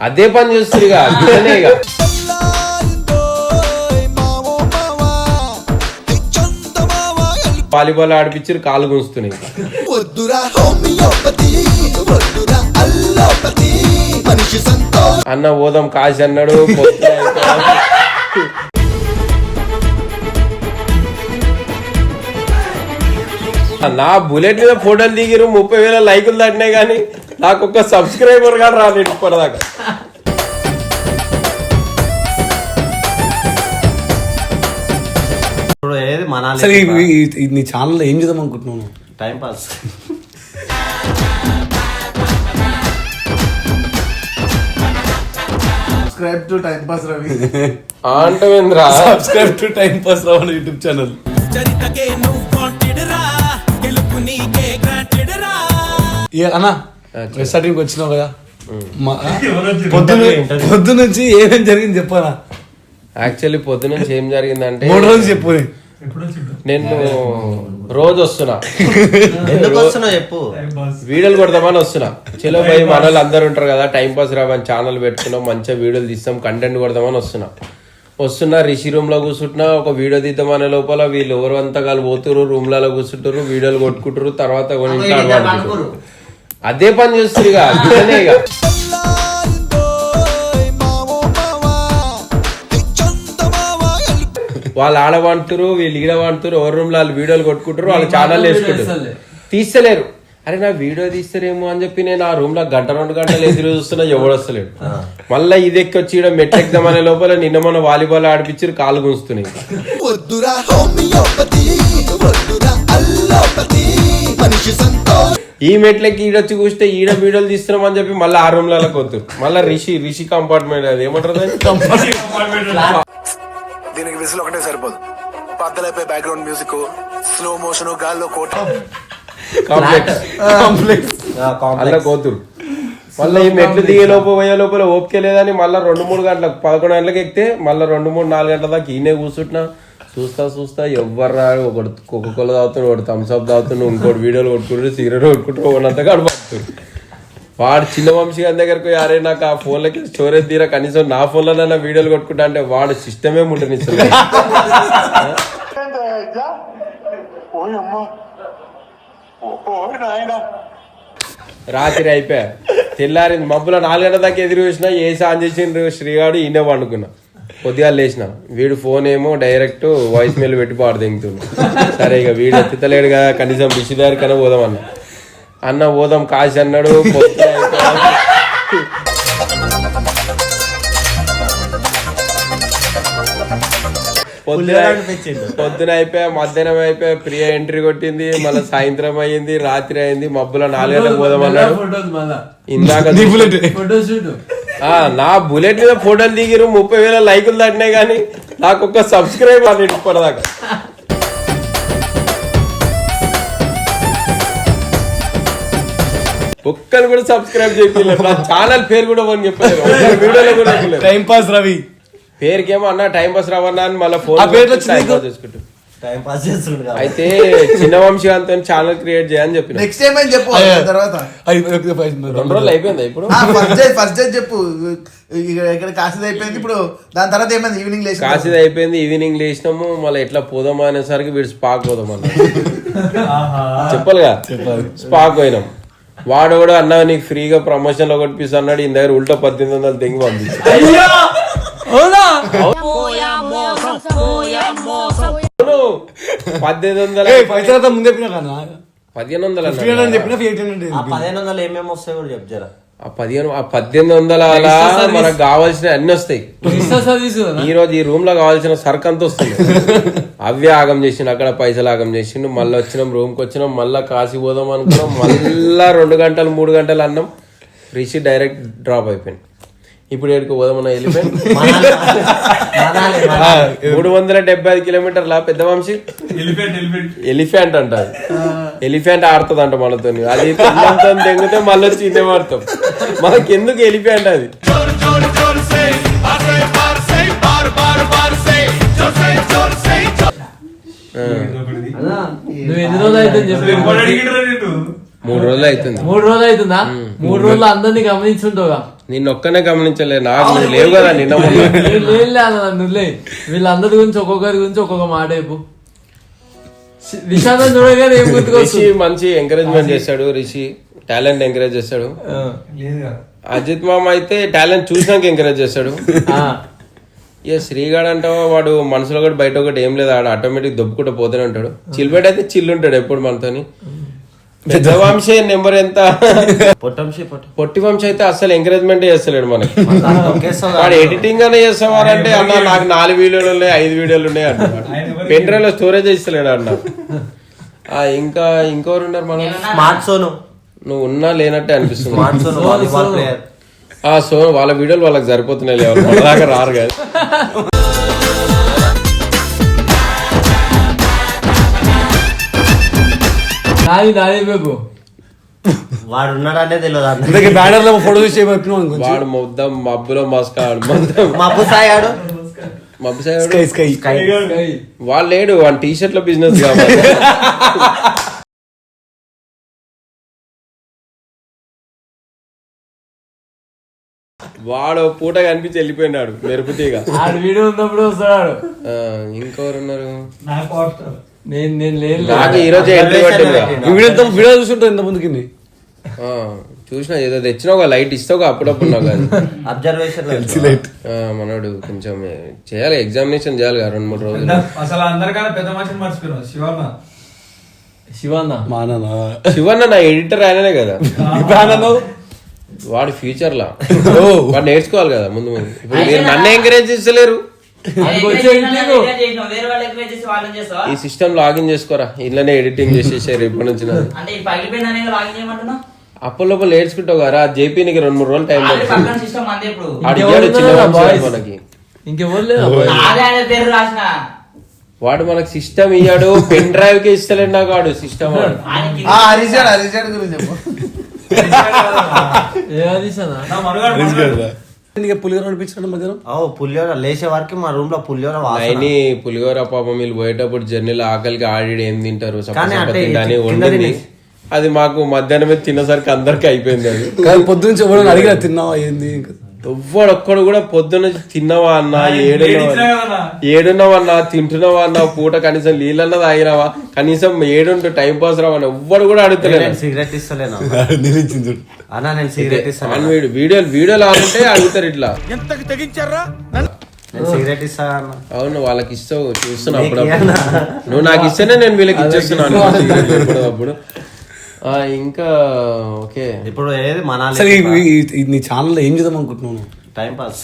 అదే పని చేస్తుంది ఇక వాలీబాల్ ఆడిపించి కాలు గుంజుతున్నాయి అన్న ఓదం కాశీ అన్నాడు నా బుల్లెట్ మీద ఫోటోలు దిగిరు ముప్పై వేల లైకులు దాటినాయి కానీ నాకు ఒక్క సబ్స్క్రైబర్ కూడా రాలేదు ఇప్పటిదాకా. ఈ- నీ ఛానల్ ఏం చేద్దాం అనుకుంటున్నాను time pass subscribe to time pass Ravi అంటవేంద్ర? Subscribe to time pass రావాలి యూట్యూబ్ ఛానల్ అన్న? స్టార్టింగ్ వచ్చినావు కదా. మా- పొద్దున పొద్దు నుంచి ఏమేం జరిగింది చెప్పానా యాక్చువల్లీ పొద్దు నుంచి ఏం జరిగిందంటే మూడు రోజులు చెప్పు. నేను రోజు వస్తున్నా. ఎందుకు వస్తున్నావు చెప్పు? వీడియోలు కొడదామని వస్తున్నా. చలో భయ్ మన వాళ్ళు అందరు ఉంటారు కదా టైం పాస్ రావని ఛానల్ పెట్టుకున్నాం మంచిగా వీడియోలు తీస్తాం కంటెంట్ కొడదామని వస్తున్నా. వస్తున్నా రిషి రూమ్లో కూర్చుంటున్నా ఒక వీడియో తీద్దామనే లోపల వీళ్ళు ఎవరు అంతా కాలు పోతురు రూమ్లలో కూర్చుంటారు వీడియోలు కొట్టుకుంటారు తర్వాత కొన్ని ఇంట్లో ఆడుకుంటారు. అదే పని చేస్తారు ఇక వాళ్ళు ఆడవంటారు వీళ్ళు ఈడవంటారు ఎవరి రూమ్లో వాళ్ళు వీడియోలు కొట్టుకుంటారు వాళ్ళు ఛానల్ వేసుకుంటారు తీస్తలేరు. అరే నా వీడియో తీస్తారేమో అని చెప్పి నేను ఆ రూమ్లో గంట రెండు గంటలు ఎదురు చూస్తున్నా ఎవడు వస్తలేడు. మళ్ళీ ఇది ఎక్కి వచ్చి ఈడ మెట్లు ఎక్కుదామనే లోపల నిన్న మన వాలీబాల్ ఆడిపించారు కాలు గుంజుతున్నాయి. మనిషి సంతోష. ఈ మెట్లకి ఈడొచ్చి కూస్తే ఈడ వీడియోలు తీస్తున్నాం అని చెప్పి మళ్ళీ ఆ రూమ్లలో కొత్తారు మళ్ళీ రిషి రిషి కంపార్ట్మెంట్ అది. ఏమంటారు? దీనికి విసులు ఒకటే సరిపోదు. పద్దలైపోయి బ్యాక్గ్రౌండ్ మ్యూజిక్ స్లో మోషన్ గాల్లో కోట. కాంప్లెక్స్ అలా కోతురు మళ్ళీ ఈ మెట్లు దిగే లోపు పోయే లోపల ఓపిక లేదని మళ్ళీ రెండు మూడు గంటలకు పదకొండు గంటలకు ఎక్కితే మళ్ళీ రెండు మూడు నాలుగు గంటల దాకా ఈయనే కూర్చుంటున్నా. చూస్తా చూస్తా ఎవ్వరు రాడు ఒకడు కోక కోల తాగుతున్నాడు ఒకటి థమ్స్ అప్ తాగుతున్నాడు ఇంకోటి వీడియోలు కొట్టుకుంటారు సిగరెట్ కొట్టుకుంటారు ఒకనంతగా అడుగుతారు వాడు చిన్న వంశీ గారి దగ్గరకు పోయి, అరే నాకు ఆ ఫోన్లకి స్టోరేజ్ తీరా కనీసం నా ఫోన్లోనైనా వీడియోలు కొట్టుకుంటా అంటే వాడు సిస్టమే ముట్టనిస్తుంది రాత్రి అయిపోయా. తెల్లారింది మబ్బులో నాలుగు గంటల దాకా ఎదురు చూసినా ఏ సాన్ చేసిండ్రు శ్రీగాడు ఈయనే పండుకున్నా. కొద్దిగా లేచిన. వీడు ఫోన్ ఏమో డైరెక్ట్ వాయిస్ మెయిల్ పెట్టి పాడు సరే ఇక వీడు ఎత్తుతలేడు కదా కనీసం బిషిదారి కన్నా పోదాం అన్న. అన్న పోదాం కాశీ అన్నాడు పొద్దున అయిపోయా. పొద్దున పొద్దున అయిపోయా మధ్యాహ్నం అయిపోయా ప్రియ ఎంట్రీ కొట్టింది మళ్ళీ సాయంత్రం అయ్యింది రాత్రి అయింది మబ్బులో నాలుగు గంటలకు పోదాం అన్నాడు. ఇందాక నీ బుల్లెట్ ఆ, నా బుల్లెట్ మీద ఫోటోలు దిగిరు ముప్పై వేల లైకులు దాటినాయి కానీ నాకు ఒక్క సబ్స్క్రైబ్ అని ఇప్పటిదాకా. ఒక్కరు కూడా సబ్స్క్రైబ్ చేయలేదు నా ఛానల్ పేరు కూడా అని చెప్పలేదు. వీడియోలో కూడా. Time pass Ravi. పేరుకేమో అన్న టైం పాస్ రావన్నా అని మళ్ళీ ఫోన్? చూసుకుంటూ. టైం పాస్ చేస్తుండు కాబట్టి. అయితే చిన్న వంశీకాంత్ ఛానల్ క్రియేట్ చేయని చెప్పిన. నెక్స్ట్ టైం అని చెప్పు తర్వాత. రెండు రోజులు అయిపోయిందా ఇప్పుడు? ఫస్ట్ డే ఫస్ట్ డే చెప్పు. ఇక్కడ ఇక్కడ కాసేది అయిపోయింది ఇప్పుడు దాని తర్వాత ఏమైంది? ఈవినింగ్ లేచి కాసేది అయిపోయింది ఈవినింగ్ లేచినాము మళ్ళీ ఎట్లా పోదామా అనేసరికి వీడు స్పాక్ పోదాం అన్న చెప్పాలిగా? స్పాక్ పోయినాం. వాడు కూడా అన్నా నీకు ఫ్రీగా ప్రమోషన్లో కొట్టిపిస్తా అన్నాడు ఈ దగ్గర ఉల్టా పద్దెనిమిది వందలు తెంగి పంపించి. అవును? పద్దెనిమిది వందల ముందు చెప్పినా కదా పదిహేను వందలు ఫిఫ్టీ అన్నాడు. హండ్రెడ్ చెప్పినా ఎయిట్ హండ్రెడ్ ఆ పదిహేను వందలు ఏమేమి వస్తాయి కూడా చెప్పు జరా. ఆ పదిహేను ఆ పద్దెనిమిది వందల అలా మనకు కావాల్సిన అన్ని వస్తాయి. ఈ రోజు ఈ రూమ్లో కావాల్సిన సరుకు అంతా వస్తుంది. అవే ఆగం చేసిండు అక్కడ పైసలు ఆగం చేసిండు మళ్ళీ వచ్చినాం రూమ్కి వచ్చినాం మళ్ళా కాశీ పోదాం అనుకున్నాం మళ్ళా రెండు గంటలు మూడు గంటలు అన్నాం రిషి డైరెక్ట్ డ్రాప్ అయిపోయింది. ఇప్పుడు ఎక్కడికి పోదామన్నా మనాలి. మూడు వందల డెబ్బై ఐదు కిలోమీటర్ల పెద్ద వంశీ? ఎలిఫెంట్ అంట ఎలిఫెంట్ ఆడుతుంది అంట మనతో. అది తెల్లంతో తెంగితే మళ్ళీ వచ్చి ఇదే వాడతాం. మనకి ఎందుకు ఎలిఫెంట్ అది? నువ్వు ఎన్ని రోజులు అవుతుంది చెప్పి. మూడు రోజులు అవుతుంది. మూడు రోజులు అవుతుందా? మూడు రోజులు అందరినీ గమనించుంటావుగా. నిన్న ఒక్కనే గమనించలే నాకు నువ్వు లేవు కదా నిన్న నువ్వులే. వీళ్ళందరి గురించి ఒక్కొక్కరి గురించి ఒక్కొక్క మాట చెప్పు. విషాదం చూడగానే ఏం మంచి ఎంకరేజ్మెంట్ చేస్తాడు రిషి టాలెంట్ ఎంకరేజ్ చేస్తాడు. అజిత్ మామ అయితే టాలెంట్ చూసినాక ఎంకరేజ్ చేస్తాడు. ఆ, ఇక శ్రీగాడు అంటావా వాడు మనసులో కూడా బయట ఒకటి ఏం లేదు ఆడ ఆటోమేటిక్ దొబ్బుకుంటూ పోతూనే ఉంటాడు. చిల్బెట్ అయితే చిల్లు ఉంటాడు ఎప్పుడు మనతోని. పెద్ద వంశీ నెంబర్ ఎంత? పొట్టంశి పొట్ట. పొట్టి వంశీ అయితే అసలు ఎంకరేజ్మెంట్ చేస్తలేడు మనకి. వాడు ఎడిటింగ్ అనే చేస్తావారంటే అన్న నాకు నాలుగు వీడియోలు ఉన్నాయి ఐదు వీడియోలు ఉన్నాయి అంటున్నాడు పెన్ డ్రైవ్లో స్టోరేజ్ ఇస్తలేడు అన్న. ఆ, ఇంకా ఇంకోరు ఉన్నారు మనం స్మార్ట్ సోను. నువ్వు ఉన్నా లేనట్టే అనిపిస్తుంది. Smart Sonu volleyball player. ఆ సో వాళ్ళ వీడియోలు వాళ్ళకి సరిపోతున్నాయి లేవు? దాకా రారు కదా. నాది నాది బాబు. వాడు ఉన్నాడనే తెలియదు అందుకే బ్యానర్లో ఫోటో చూసి చెప్పినాం వాడు మొత్తం మబ్బులో మస్కాడు సాయాడు. మబ్బు సైడ్ స్కై స్కై. వాళ్ళు లేడు వాడు టీ షర్ట్ల బిజినెస్ కావాలి వాడు పూట కనిపించి వెళ్ళిపోయినాడు మెరుపుతీగా ఆడు వీడియో ఉన్నప్పుడు వస్తాడు. ఆ, ఇంకెవరు ఉన్నారు నేను నేను లేదు నాకు ఈ రోజు ఎంట్రీ పట్టింది ఈ వీడియో ఎంత వీడియో చూస్తుంటావు ఇంత ముందుకి చూసిన ఏదో తెచ్చినావు ఒక లైట్ ఇస్తావు అప్పుడప్పుడు నాకు అది. అబ్జర్వేషన్ ఆ, మనోడు కొంచెం చేయాలి ఎగ్జామినేషన్ చేయాలి కదా రెండు మూడు రోజులు. అసలు అందరికన్నా పెద్ద మనిషిని మర్చిపోయినావు శివన్న? శివన్న. మా నాన్న శివన్న నా ఎడిటర్ ఆయననే కదా. వాడు ఫ్యూచర్ లా. వాడు నేర్చుకోవాలి కదా ముందు ముందు. ఇప్పుడు మీరు నన్ను ఎంకరేజ్ చేస్తలేరు. ఈ సిస్టమ్ లాగిన్ చేసుకోరా. ఇళ్ళనే ఎడిటింగ్ చేసేసారు ఇప్పటి నుంచి అప్పటిలోపు నేర్చుకుంటావు కదా జేపీ నీకు రెండు మూడు రోజులు టైం? మనకి. వాడు మనకి సిస్టమ్ ఇయ్యాడు పెన్ డ్రైవ్కి ఇస్తలేడు నాకు వాడు సిస్టమ్ గురించి నీకు పులిహోర అనిపించడం మధ్యాహ్నం? ఓ పులిహోర లేచే వరకు మా రూమ్లో పులిహోర వాసన. నైని పులిహోర పాపం వీళ్ళు పోయేటప్పుడు జర్నీలో ఆకలికి ఆడి ఏం తింటారు సప్ప కానీ సప్ప అంటే తింటాని కింద వండింది. తినేసి. అది మాకు మధ్యాహ్నం తినేసరికి అందరికి అయిపోయింది అది. కానీ పొద్దు నుంచి ఎవరైనా అడిగినా తిన్నావా? ఏంది? ఇంకా. ఎవ్వడొక్కడు కూడా పొద్దున్న తిన్నావా అన్నా ఏడున్నావా ఏడున్నావా అన్నా? తింటున్నావా అన్నా పూట కనీసం నీళ్ళన్నా తాగినావా? కనీసం ఏడుంటూ టైం పాస్ రావని ఎవ్వడు కూడా అడుగుతలేడు. నేను సిగరెట్ ఇస్తలేను. అన్నా. నేను సిగరెట్ ఇస్తాను వీడియోలు వీడియోలు ఆడుంటే అడుగుతారు ఇట్లా. నేను సిగరెట్ ఇస్తా అన్న. అవును వాళ్ళకి ఇస్తావు చూస్తున్నా ఇయ్యనా? నువ్వు నాకు ఇస్తేనే నేను వీళ్ళకి ఇచ్చేస్తున్నాను అప్పుడు. ఇంకా ఓకే. ఇప్పుడు ఏది ఈ- ఈ- నీ ఛానల్ ఏం చేద్దాం అనుకుంటున్నావు నువ్వు? టైం పాస్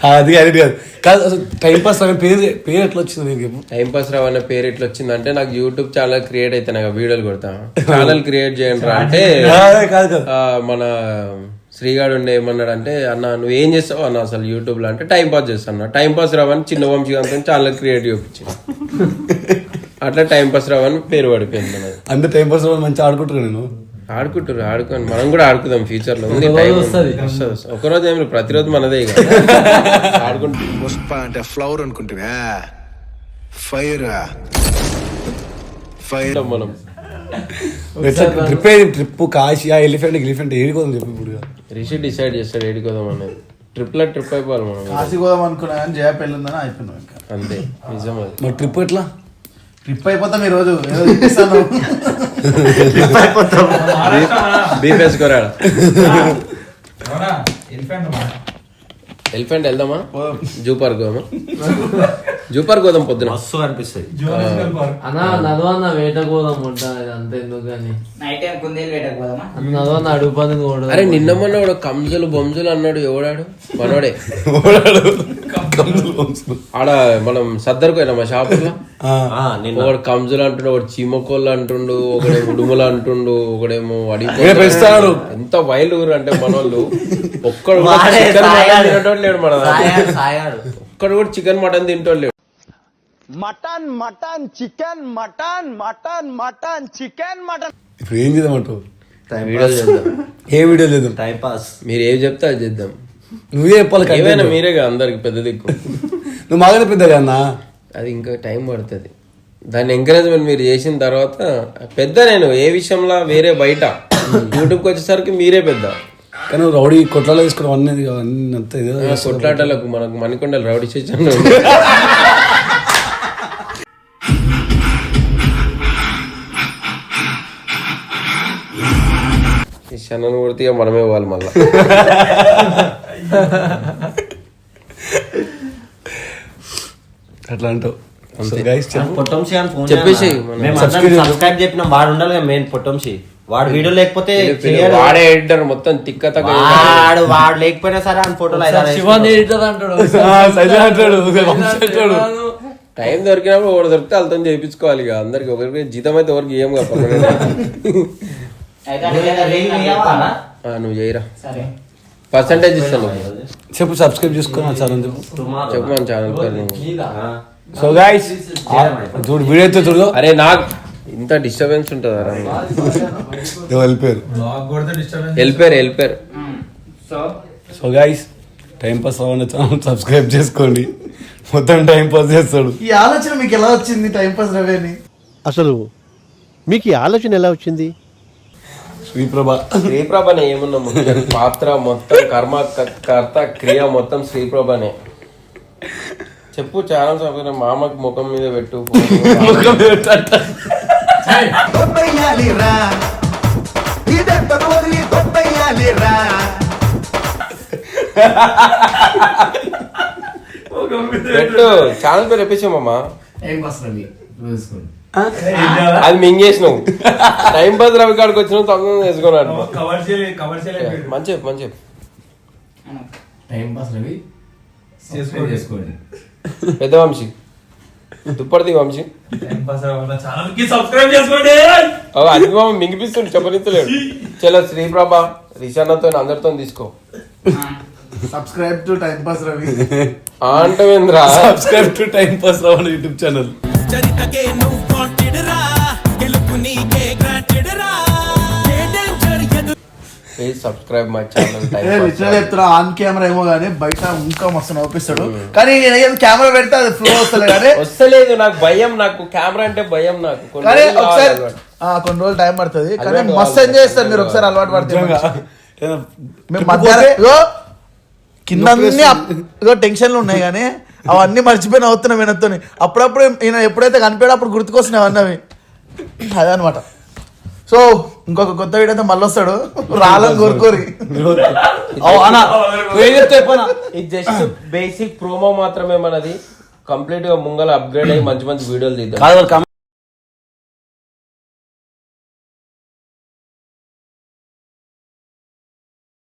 ఆ, అది అది కాదు. కాదు అసలు టైం పాస్ అనే పేరు పేరు ఎట్లా వచ్చింది నీకు టైం పాస్ రావు అనే పేరు ఎట్లా వచ్చిందంటే నాకు యూట్యూబ్ ఛానల్ క్రియేట్ అయితే నాకు వీడియోలు కొడతా. ఛానల్ క్రియేట్ చేయండి రా అంటే కాదు కాదు. మన శ్రీగాడు ఉండే ఏమన్నాడు అంటే అన్న నువ్వు ఏం చేస్తావు అన్న అసలు యూట్యూబ్లో అంటే టైం పాస్ చేస్తాను టైం పాస్ రావని చిన్న వంశీ అంతా ఛానల్ క్రియేట్ చేయించింది అట్లా టైం పాస్ రావని పేరు పడిపోయింది మనది. అందరు టైం పాస్ మంచిగా ఆడుకుంటారు నేను? ఆడుకుంటారు ఆడుకోండి మనం కూడా ఆడుకుందాం ఫ్యూచర్లో. ఉంది. ఒకరోజు ఏమి లేదు, ప్రతిరోజు మనదే ఆడుకుంటాం. పుష్ప అంటే ఫ్లవర్ అనుకుంటున్నా. ఫైర్ ఫైర్ మనం. Trip trip Kashi elephant elephant ఏడుకోదాం చెప్పి ఇప్పుడు. రిషి డిసైడ్ చేస్తాడు ఏడికోదాం అనేది. ట్రిప్లో ట్రిప్ అయిపోవాలి మనం. కాశీ పోదాం అనుకున్నా కానీ జయ పెళ్ళి ఉందని అయిపోయినాం ఇంకా. అంతే నిజం అది మరి ట్రిప్ ఎట్లా? ట్రిప్ అయిపోతాం ఈ రోజు ఏదో చెప్పిస్తాను. బీఫ్ వేసుకోరాడు అవునా ఎలిఫెంట్ మాట ఎలిఫెంట్ వెళ్దామా? జూ పార్క్ పోదామా? జూ పార్క్ పోదాం పొద్దున. మస్తు అనిపిస్తుంది అన్న నదవన్న వేటకు పోదాం ఉంటుంది అంత ఎందుకు కానీ నైట్ టైం కుందేలు వేటకు పోదామా? అన్న నదవన్న అడుగు పని కూడా అరే నిన్న మొన్న వాడు కంజులు బొంజులు అన్నాడు ఎవడాడు? మనోడే. ఆడ మనం సద్దరు పోయినా మా షాపులో ఆ, ఆ, నిన్న. ఒకడు కంజులు అంటుండు ఒకడు చీమకోళ్ళు అంటుండు ఒకడేమో ఉడుములు అంటుండు ఒకడేమో వీడే అడిగి. ఎంత వైల్డ్ ఊరు అంటే మనోళ్ళు. ఒక్కడు కూడా వాడే చికెన్ మటన్. తినటోడు లేడు మన దాంట్లో. సాయాడు సాయాడు. ఒక్కడు కూడా చికెన్ మటన్ తింటోడు లేడు ఇప్పుడు ఏం చేద్దామంటావు చేద్దాం. ఏ వీడియో చేద్దాం? Time pass. మీరు ఏం చెప్తే అది చేద్దాం. నువ్వే చెప్పాలి ఏమైనా content. మీరేగా అందరికి పెద్ద దిక్కు. నువ్వు మాగానే పెద్దగా అన్న? అది ఇంకా టైం పడుతుంది. దాన్ని ఎంకరేజ్మెంట్ మీరు చేసిన తర్వాత పెద్ద నేను ఏ విషయంలో వేరే బయట. యూట్యూబ్కి వచ్చేసరికి మీరే పెద్ద. కానీ రౌడీ కొట్లాలో తీసుకుని అన్నీ అన్నీ అంత ఇదో కొట్లాటలకు మనకు మణికొండలు రౌడీ చేసాను ఈ శనను కొడితే ఇక మనమే పోవాలి మళ్ళా. అట్లా అంటావు. సో గైస్ చెప్పు. పొట్టంశి అని ఫోన్ చెప్పేసి? మనం. సబ్స్క్రైబ్ చెప్పినాం వాడు ఉండాలి కదా మెయిన్ పొట్టంశి. వాడు వీడియో లేకపోతే చేయడు. వాడే ఎడిటర్ మొత్తం తిక్క తక్క వాడు వాడు లేకపోయినా సరే అని ఫోటోలు ఐదారు శివాన్ ఎడిటర్ అంటాడు టైం దొరికినప్పుడు ఒకటి దొరికితే వాళ్ళతో చేయించుకోవాలి ఇక. అందరికి ఒకరికి జీతం అయితే ఎవరికి ఏం? నువ్వు చేయరా? సరే. పర్సంటేజ్ ఇస్తాను. చెప్పు సబ్స్క్రైబ్ చేసుకున్నా చాలా చెప్పు. మన ఛానల్. సో గైస్ చూడు వీడియో అయితే చూడు. అరే నాకు ఇంత డిస్టర్బెన్స్ ఉంటుందా వెళ్ళిపోయారు? బ్లాగ్ కొడితే డిస్టర్బెన్స్ వెళ్ళిపోయారు వెళ్ళిపోయారు. So? So guys time pass అవ్వని ఛానల్ సబ్స్క్రైబ్ చేసుకోండి. మొత్తం టైం పాస్ చేస్తాడు. ఈ ఆలోచన మీకు ఎలా వచ్చింది టైం పాస్ రవి అని అసలు మీకు ఈ ఆలోచన ఎలా వచ్చింది? శ్రీప్రభ. శ్రీప్రభనే ఏమున్నా పాత్ర మొత్తం కర్మ కర్త క్రియ మొత్తం శ్రీప్రభనే. చెప్పు ఛానల్ మామకి ముఖం మీద పెట్టు వదిలి పెట్టు. ఛానల్ పేరు చూసుకోండి అది మింగేసినావు. టైం పాస్ రవి కాడికి వచ్చినావు తొందరగా వేసుకున్నాడు మంచి చెప్పు మంచి టైం పాస్ రవి. చేసుకోండి. పెద్ద వంశీ. దుప్పటిది వంశీ. అది మామ మింగిపిస్తుండు చెప్పనిస్తలేడు. చలో శ్రీప్రభ రిషాన్నతో అందరితో తీసుకో. Subscribe to time pass Ravi. అంటవేంద్రా? Subscribe to time pass Ravana YouTube channel. Subscribe my channel literal చెప్తున్నా ఆన్ కెమెరా ఏమో కానీ బయట ఇంకా మస్తు నవ్విస్తాడు కానీ కెమెరా పెడితే అది ఫ్లో వస్తలే కానీ వస్తలేదు నాకు భయం నాకు కెమెరా అంటే భయం నాకు. కొన్ని కానీ రోజులు ఒకసారి కొన్ని రోజులు టైం పడుతుంది. కానీ మస్తు. ఎంజాయ్ చేస్తారు మీరు ఒకసారి అలవాటు పడితే మేము మధ్యాహ్నం కింద టెన్షన్లు ఉన్నాయి కానీ అవన్నీ మర్చిపోయి నవ్వుతున్నాం ఈయనతో అప్పుడప్పుడు ఈయన ఎప్పుడైతే కనిపించాడో అప్పుడు గుర్తుకొస్తున్నాయి అవన్నీ అవి. అదనమాట. సో ఇంకొక కొత్త వీడియో అయితే మళ్ళీ వస్తాడు రాలని కోరుకోరి బేసిక్ ప్రోమో మాత్రమే మనది. కంప్లీట్గా ముంగల అప్గ్రేడ్ అయ్యి మంచి మంచి వీడియోలు తీద్దాం.